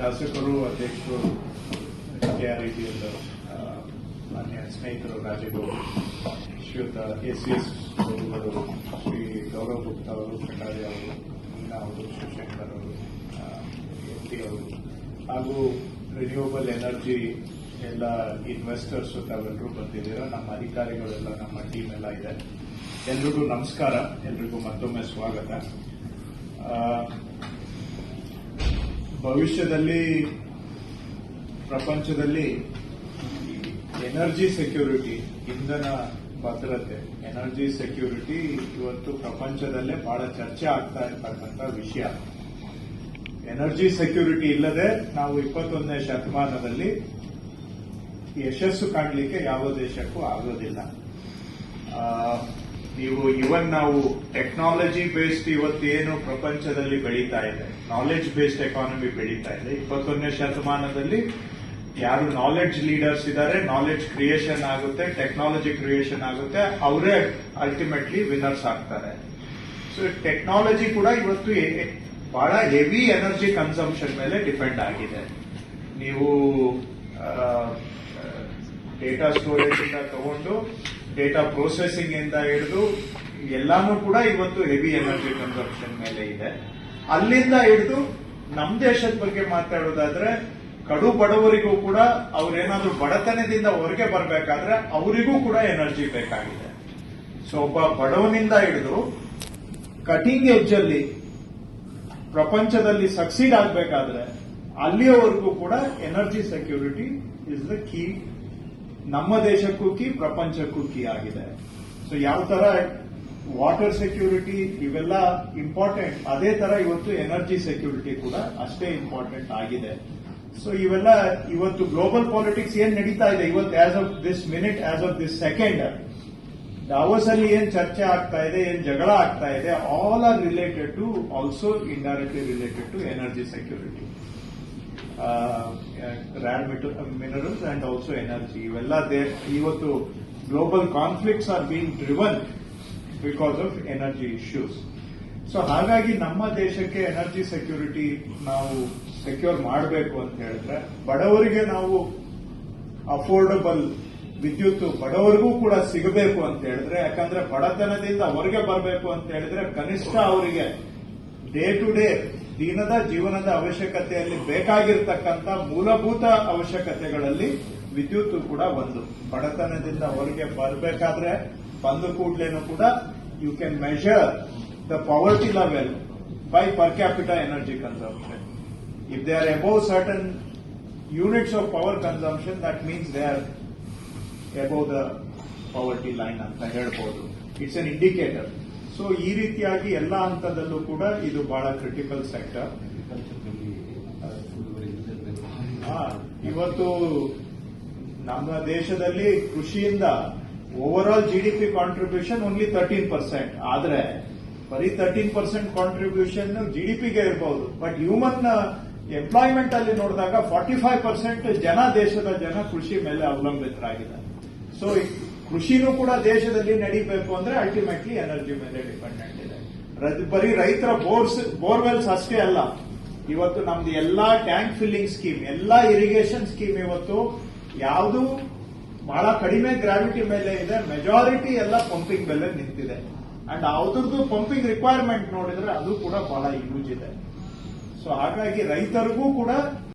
ಶಾಸಕರು, ಅಧ್ಯಕ್ಷರು, K R I ಮಾನ್ಯ ಸ್ನೇಹಿತರು ರಾಜಗೌಡ ಶ್ರೀಯುತ ಎಸ್ ಎಸ್ ಗುರುಗಳು ಶ್ರೀ ಗೌರವ್ ಗುಪ್ತಾ ಅವರು ಕಟಾರಿ ಅವರು ಮೀನಾ ಅವರು, ಶಿವಶಂಕರ್ ಅವರು ಎಂ ಪಿ ಅವರು, ಹಾಗೂ ರಿನ್ಯೂವಬಲ್ ಎನರ್ಜಿ ಎಲ್ಲ ಇನ್ವೆಸ್ಟರ್ಸ್ ತಾವೆಲ್ಲರೂ ಬಂದಿದ್ದೀರಾ. ನಮ್ಮ ಅಧಿಕಾರಿಗಳೆಲ್ಲ, ನಮ್ಮ ಟೀಮ್ ಎಲ್ಲ ಇದೆ. ಎಲ್ರಿಗೂ ನಮಸ್ಕಾರ. ಎಲ್ರಿಗೂ ಮತ್ತೊಮ್ಮೆ ಸ್ವಾಗತ. ಭವಿಷ್ಯದಲ್ಲಿ ಪ್ರಪಂಚದಲ್ಲಿ ಎನರ್ಜಿ ಸೆಕ್ಯೂರಿಟಿ, ಇಂಧನ ಭದ್ರತೆ, ಎನರ್ಜಿ ಸೆಕ್ಯೂರಿಟಿ ಇವತ್ತು ಪ್ರಪಂಚದಲ್ಲೇ ಬಹಳ ಚರ್ಚೆ ಆಗ್ತಾ ಇರತಕ್ಕಂಥ ವಿಷಯ. ಎನರ್ಜಿ ಸೆಕ್ಯೂರಿಟಿ ಇಲ್ಲದೆ ನಾವು ಇಪ್ಪತ್ತೊಂದನೇ ಶತಮಾನದಲ್ಲಿ ಯಶಸ್ಸು ಕಾಣಲಿಕ್ಕೆ ಯಾವ ದೇಶಕ್ಕೂ ಆಗೋದಿಲ್ಲ. ನೀವು ಇವನ್ ನಾವು ಟೆಕ್ನಾಲಜಿ ಬೇಸ್ಡ್ ಏನು ಪ್ರಪಂಚದಲ್ಲಿ ಬೆಳೀತಾ ಇದೆ. ನಾಲೆಡ್ಜ್ ಬೇಸ್ಡ್ ಎಕಾನಮಿ ಬೆಳೀತಾ ಇದೆ. ಇಪ್ಪತ್ತೊಂದನೇ ಶತಮಾನದಲ್ಲಿ ಯಾರು ನಾಲೆಡ್ಜ್ ಲೀಡರ್ಸ್ ಇದ್ದಾರೆ ನಾಲೆಡ್ಜ್ ಕ್ರಿಯೇಷನ್ ಆಗುತ್ತೆ ಟೆಕ್ನಾಲಜಿ ಕ್ರಿಯೇಷನ್ ಆಗುತ್ತೆ, ಅವರೇ ಅಲ್ಟಿಮೇಟ್ಲಿ ವಿನ್ನರ್ಸ್ ಆಗ್ತಾರೆ. ಸೊ ಟೆಕ್ನಾಲಜಿ ಕೂಡ ಇವತ್ತು ಬಹಳ ಹೆವಿ ಎನರ್ಜಿ ಕನ್ಸಂಪ್ಷನ್ ಮೇಲೆ ಡಿಪೆಂಡ್ ಆಗಿದೆ. ನೀವು ಡೇಟಾ ಸ್ಟೋರೇಜ್ ಇಂದ ತಗೊಂಡು ಡೇಟಾ ಪ್ರೊಸೆಸಿಂಗ್ ಇಂದ ಹಿಡಿದು ಎಲ್ಲಾನು ಕೂಡ ಇವತ್ತು ಹೆವಿ ಎನರ್ಜಿ ಕನ್ಸಪ್ಷನ್ ಮೇಲೆ ಇದೆ. ಅಲ್ಲಿಂದ ಹಿಡಿದು ನಮ್ಮ ದೇಶದ ಬಗ್ಗೆ ಮಾತಾಡೋದಾದ್ರೆ ಕಡು ಬಡವರಿಗೂ ಕೂಡ ಅವ್ರೇನಾದ್ರೂ ಬಡತನದಿಂದ ಹೊರಗೆ ಬರಬೇಕಾದ್ರೆ ಅವರಿಗೂ ಕೂಡ ಎನರ್ಜಿ ಬೇಕಾಗಿದೆ. ಸೊ ಒಬ್ಬ ಬಡವನಿಂದ ಹಿಡಿದು ಕಟಿಂಗ್ ಎಜ್ ಅಲ್ಲಿ ಪ್ರಪಂಚದಲ್ಲಿ ಸಕ್ಸೀಡ್ ಆಗಬೇಕಾದ್ರೆ ಅಲ್ಲಿಯವರೆಗೂ ಕೂಡ energy security is the key ನಮ್ಮ ದೇಶಕ್ಕೂ ಕಿ, ಪ್ರಪಂಚಕ್ಕೂ ಕೀ ಆಗಿದೆ. ಸೊ ಯಾವ ತರ ವಾಟರ್ ಸೆಕ್ಯೂರಿಟಿ ಇವೆಲ್ಲ ಇಂಪಾರ್ಟೆಂಟ್ ಅದೇ ತರ ಇವತ್ತು ಎನರ್ಜಿ ಸೆಕ್ಯೂರಿಟಿ ಕೂಡ ಅಷ್ಟೇ ಇಂಪಾರ್ಟೆಂಟ್ ಆಗಿದೆ. ಸೊ ಇವೆಲ್ಲ ಇವತ್ತು ಗ್ಲೋಬಲ್ ಪಾಲಿಟಿಕ್ಸ್ ಏನ್ ನಡೀತಾ ಇದೆ ಇವತ್ತು as of this minute as of this second Davos ಅಲ್ಲಿ ಏನ್ ಚರ್ಚೆ ಆಗ್ತಾ ಇದೆ, ಏನ್ ಜಗಳ ಆಗ್ತಾ ಇದೆ all are related to also indirectly related to energy security rare minerals and also energy ಇವೆಲ್ಲ ಇವತ್ತು global conflicts are been driven because of energy issues so ಹಾಗಾಗಿ ನಮ್ಮ ದೇಶಕ್ಕೆ ಎನರ್ಜಿ ಸೆಕ್ಯೂರಿಟಿ ನಾವು ಸೆಕ್ಯೂರ್ ಮಾಡಬೇಕು ಅಂತ ಹೇಳಿದ್ರೆ, ಬಡವರಿಗೆ ನಾವು ಅಫೋರ್ಡಬಲ್ ವಿದ್ಯುತ್ ಬಡವರಿಗೂ ಕೂಡ ಸಿಗಬೇಕು ಅಂತ ಹೇಳಿದ್ರೆ, ಯಾಕಂದ್ರೆ ಬಡತನದಿಂದ ಹೊರಗೆ ಬರಬೇಕು ಅಂತ ಹೇಳಿದ್ರೆ, ಕನಿಷ್ಠ ಅವರಿಗೆ ಡೇ ಟು ಡೇ ದಿನದ ಜೀವನದ ಅವಶ್ಯಕತೆಯಲ್ಲಿ ಬೇಕಾಗಿರ್ತಕ್ಕಂಥ ಮೂಲಭೂತ ಅವಶ್ಯಕತೆಗಳಲ್ಲಿ ವಿದ್ಯುತ್ ಕೂಡ ಒಂದು. ಬಡತನದಿಂದ ಹೊರಗೆ ಬರಬೇಕಾದ್ರೆ ಬಂದ ಕೂಡಲೇನು ಕೂಡ you can measure the poverty level by per capital energy consumption if they are above certain units of power consumption that means they are above the poverty line ಅಂತ ಹೇಳ್ಬೋದು. ಇಟ್ಸ್ ಅನ್ ಇಂಡಿಕೇಟರ್ ಸೊ ಈ ರೀತಿಯಾಗಿ ಎಲ್ಲ ಹಂತದಲ್ಲೂ ಕೂಡ ಇದು ಬಹಳ critical sector ಇವತ್ತು ನಮ್ಮ ದೇಶದಲ್ಲಿ ಕೃಷಿಯಿಂದ overall GDP contribution only thirteen percent ಆದ್ರೆ, ಬರೀ ತರ್ಟೀನ್ ಪರ್ಸೆಂಟ್ ಕಾಂಟ್ರಿಬ್ಯೂಷನ್ ಜಿಡಿಪಿಗೆ ಇರಬಹುದು ಬಟ್ ಹ್ಯೂಮನ್ ಎಂಪ್ಲಾಯ್ಮೆಂಟ್ ಅಲ್ಲಿ ನೋಡಿದಾಗ ಫಾರ್ಟಿ ಫೈವ್ ಪರ್ಸೆಂಟ್ ಜನ ದೇಶದ ಜನ ಕೃಷಿ ಮೇಲೆ ಅವಲಂಬಿತರಾಗಿದ್ದಾರೆ. ಸೊ ಕೃಷಿನೂ ಕೂಡ ದೇಶದಲ್ಲಿ ನಡೀಬೇಕು ಅಂದ್ರೆ ಅಲ್ಟಿಮೇಟ್ಲಿ ಎನರ್ಜಿ ಮೇಲೆ ಡಿಪೆಂಡೆಂಟ್ ಇದೆ ಬರೀ ರೈತರ ಬೋರ್ಸ್, ಬೋರ್ವೆಲ್ಸ್ ಅಷ್ಟೇ ಅಲ್ಲ. ಇವತ್ತು ನಮ್ದು ಎಲ್ಲಾ ಟ್ಯಾಂಕ್ ಫಿಲ್ಲಿಂಗ್ ಸ್ಕೀಮ್ ಎಲ್ಲಾ ಇರಿಗೇಷನ್ ಸ್ಕೀಮ್ ಇವತ್ತು ಯಾವುದು ಬಹಳ ಕಡಿಮೆ ಗ್ರಾವಿಟಿ ಮೇಲೆ ಇದೆ. ಮೆಜಾರಿಟಿ ಎಲ್ಲ ಪಂಪಿಂಗ್ ಮೇಲೆ ನಿಂತಿದೆ. ಅಂಡ್ ಅವ್ರದ್ದು ಪಂಪಿಂಗ್ ರಿಕ್ವೈರ್ಮೆಂಟ್ ನೋಡಿದ್ರೆ ಅದು ಕೂಡ ಬಹಳ ಯೂಸ್ ಇದೆ. ಸೊ ಹಾಗಾಗಿ ರೈತರಿಗೂ ಕೂಡ